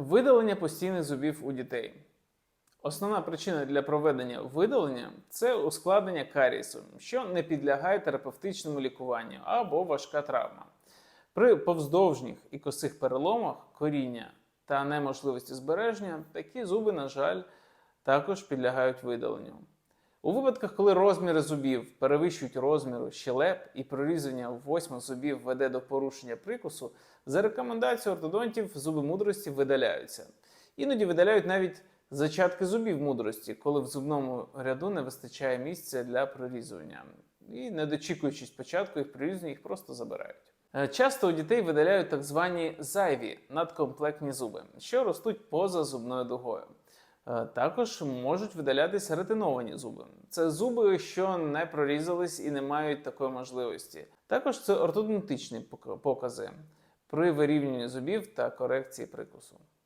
Видалення постійних зубів у дітей. Основна причина для проведення видалення це ускладнення карісу, що не підлягає терапевтичному лікуванню або важка травма. При повздовжніх і косих переломах коріння та неможливості збереження такі зуби, на жаль, також підлягають видаленню. У випадках, коли розміри зубів перевищують розміру щелеп і прорізання восьми зубів веде до порушення прикусу, за рекомендацією ортодонтів зуби мудрості видаляються. Іноді видаляють навіть зачатки зубів мудрості, коли в зубному ряду не вистачає місця для прорізування. І, не дочікуючись початку їх прорізання, їх просто забирають. Е, Часто у дітей видаляють так звані зайві надкомплектні зуби, що ростуть поза зубною дугою. Е, Також можуть видалятися ретиновані зуби. Це зуби, що не прорізались і не мають такої можливості. Також це ортодонтичні покази при вирівнюванні зубів та корекції прикусу.